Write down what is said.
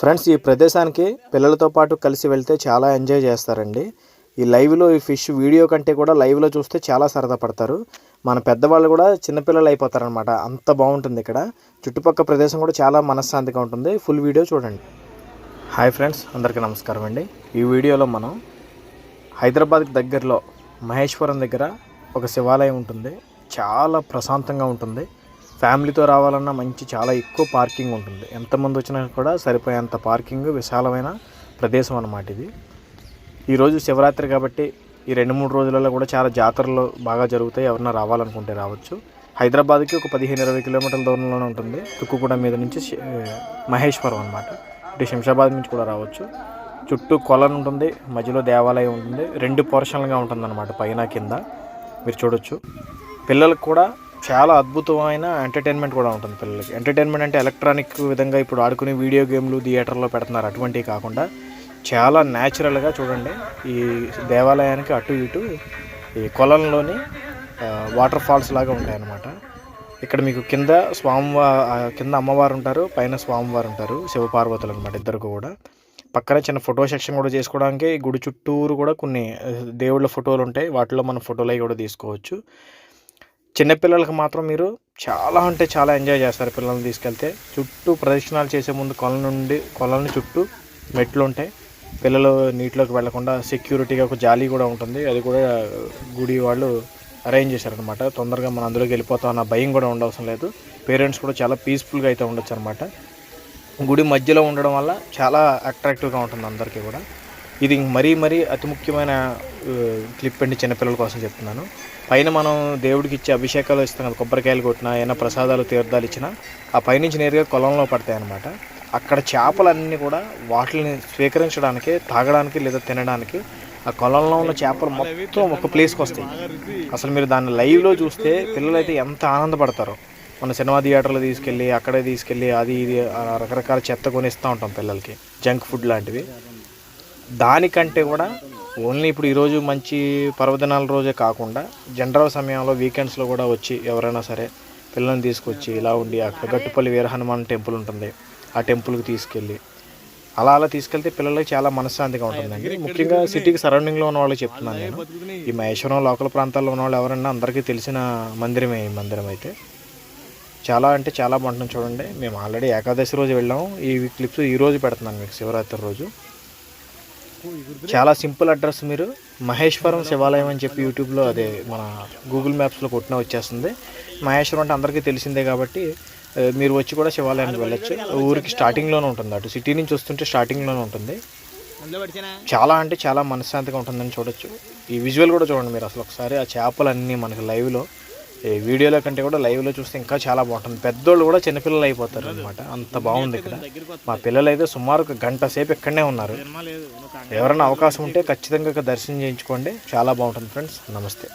Friends ఈ ప్రదేశానికి పిల్లలతో పాటు కలిసి వెళ్తే చాలా ఎంజాయ్ చేస్తారండి. ఈ లైవ్లో ఈ ఫిష్ వీడియో కంటే కూడా లైవ్లో చూస్తే చాలా సరదా పడతారు. మన పెద్దవాళ్ళు కూడా చిన్నపిల్లలు అయిపోతారనమాట అంత బాగుంటుంది ఇక్కడ. చుట్టుపక్కల ప్రదేశం కూడా చాలా మనశ్శాంతిగా ఉంటుంది. ఫుల్ వీడియో చూడండి. హాయ్ ఫ్రెండ్స్ అందరికీ నమస్కారం అండి. ఈ వీడియోలో మనం హైదరాబాద్కి దగ్గరలో మహేశ్వరం దగ్గర ఒక శివాలయం ఉంటుంది. చాలా ప్రశాంతంగా ఉంటుంది. ఫ్యామిలీతో రావాలన్నా మంచి చాలా ఎక్కువ పార్కింగ్ ఉంటుంది. ఎంతమంది వచ్చినా కూడా సరిపోయేంత పార్కింగ్ విశాలమైన ప్రదేశం అన్నమాట ఇది. ఈరోజు శివరాత్రి కాబట్టి ఈ రెండు మూడు రోజులలో కూడా చాలా జాతరలు బాగా జరుగుతాయి. ఎవరన్నా రావాలనుకుంటే రావచ్చు. హైదరాబాద్కి ఒక పదిహేను ఇరవై కిలోమీటర్ల దూరంలోనే ఉంటుంది. తుక్కుగూడ మీద నుంచి మహేశ్వరం అనమాట ఇటు శంషాబాద్ నుంచి కూడా రావచ్చు. చుట్టూ కొలను ఉంటుంది. మధ్యలో దేవాలయం ఉంటుంది. రెండు పోర్షన్లుగా ఉంటుందన్నమాట పైన కింద. మీరు చూడొచ్చు. పిల్లలకు కూడా చాలా అద్భుతమైన ఎంటర్టైన్మెంట్ కూడా ఉంటుంది పిల్లలకి. ఎంటర్టైన్మెంట్ అంటే ఎలక్ట్రానిక్ విధంగా ఇప్పుడు ఆడుకునే వీడియో గేమ్లు థియేటర్లో పెడుతున్నారు అటువంటివి కాకుండా చాలా న్యాచురల్గా చూడండి. ఈ దేవాలయానికి అటు ఇటు ఈ కొలంలోని వాటర్ ఫాల్స్ లాగా ఉంటాయన్నమాట. ఇక్కడ మీకు కింద స్వామివారు కింద అమ్మవారు ఉంటారు పైన స్వామివారు ఉంటారు శివపార్వతులు అనమాట ఇద్దరు కూడా. పక్కన చిన్న ఫోటో సెక్షన్ కూడా చేసుకోవడానికి గుడి చుట్టూరు కూడా కొన్ని దేవుళ్ళ ఫోటోలు ఉంటాయి. వాటిలో మనం ఫోటోలు అవి కూడా తీసుకోవచ్చు. చిన్నపిల్లలకు మాత్రం మీరు చాలా అంటే చాలా ఎంజాయ్ చేస్తారు పిల్లల్ని తీసుకెళ్తే. చుట్టూ ప్రదక్షిణాలు చేసే ముందు కొల నుండి కొలను చుట్టూ మెట్లు ఉంటాయి పిల్లలు నీటిలోకి వెళ్ళకుండా సెక్యూరిటీగా ఒక జాలీ కూడా ఉంటుంది. అది కూడా గుడి వాళ్ళు అరేంజ్ చేశారనమాట తొందరగా మనం అందులోకి వెళ్ళిపోతాం అన్న భయం కూడా ఉండవసరం లేదు. పేరెంట్స్ కూడా చాలా పీస్ఫుల్గా అయితే ఉండొచ్చు అనమాట గుడి మధ్యలో ఉండడం వల్ల చాలా అట్రాక్టివ్గా ఉంటుంది అందరికీ కూడా. ఇది మరీ మరీ అతి ముఖ్యమైన క్లిప్ అండి చిన్నపిల్లల కోసం చెప్తున్నాను. పైన మనం దేవుడికి ఇచ్చే అభిషేకాలు ఇస్తాం కదా కొబ్బరికాయలు కొట్టినా ఏమైనా ప్రసాదాలు తీర్థాలు ఇచ్చినా ఆ పైనుంచి నేరుగా కొలంలో పడతాయి అన్నమాట. అక్కడ చేపలన్నీ కూడా వాటిని స్వీకరించడానికి తాగడానికి లేదా తినడానికి ఆ కొలంలో ఉన్న చేపలు మొత్తం ఒక ప్లేస్కి వస్తాయి. అసలు మీరు దాన్ని లైవ్లో చూస్తే పిల్లలు అయితే ఎంత ఆనందపడతారో. మన సినిమా థియేటర్లో తీసుకెళ్ళి అక్కడే తీసుకెళ్ళి అది ఇది రకరకాల చెత్త కొనిస్తూ ఉంటాం పిల్లలకి. జంక్ ఫుడ్ లాంటివి దానికంటే కూడా ఓన్లీ ఇప్పుడు ఈరోజు మంచి పర్వదినాల రోజే కాకుండా జనరల్ సమయంలో వీకెండ్స్లో కూడా వచ్చి ఎవరైనా సరే పిల్లల్ని తీసుకొచ్చి ఇలా ఉండి అక్కడ గట్టుపల్లి వీరహనుమాన్ టెంపుల్ ఉంటుంది. ఆ టెంపుల్కి తీసుకెళ్ళి అలా అలా తీసుకెళ్తే పిల్లలకి చాలా మనశ్శాంతిగా ఉంటుందండి ముఖ్యంగా సిటీకి సరౌండింగ్లో ఉన్న వాళ్ళకి చెప్తున్నాను నేను. ఈ మహేశ్వరం లోకల్ ప్రాంతాల్లో ఉన్న వాళ్ళు ఎవరన్నా అందరికీ తెలిసిన మందిరమే ఈ మందిరం అయితే. చాలా అంటే చాలా బాగుంటుంది చూడండి. మేము ఆల్రెడీ ఏకాదశి రోజు వెళ్ళాము. ఈ క్లిప్స్ ఈ రోజు పెడుతున్నాను మీకు. శివరాత్రి రోజు. చాలా సింపుల్ అడ్రస్ మీరు. మహేశ్వరం శివాలయం అని చెప్పి యూట్యూబ్లో అదే మన గూగుల్ మ్యాప్స్లో కొట్టినా వచ్చేస్తుంది. మహేశ్వరం అంటే అందరికీ తెలిసిందే కాబట్టి మీరు వచ్చి కూడా శివాలయానికి వెళ్ళొచ్చు. ఊరికి స్టార్టింగ్లోనే ఉంటుంది. అటు సిటీ నుంచి వస్తుంటే స్టార్టింగ్లోనే ఉంటుంది. చాలా అంటే చాలా మనశ్శాంతిగా ఉంటుందని చూడొచ్చు. ఈ విజువల్ కూడా చూడండి మీరు అసలు ఒకసారి ఆ చేపలన్నీ మనకి లైవ్లో. వీడియోలో కంటే కూడా లైవ్లో చూస్తే ఇంకా చాలా బాగుంటుంది. పెద్దోళ్ళు కూడా చిన్నపిల్లలు అయిపోతారు అనమాట అంత బాగుంది ఇక్కడ. మా పిల్లలు అయితే సుమారు ఒక గంట సేపు ఇక్కడనే ఉన్నారు. ఎవరైనా అవకాశం ఉంటే ఖచ్చితంగా దర్శనం చేయించుకోండి. చాలా బాగుంటుంది ఫ్రెండ్స్. నమస్తే.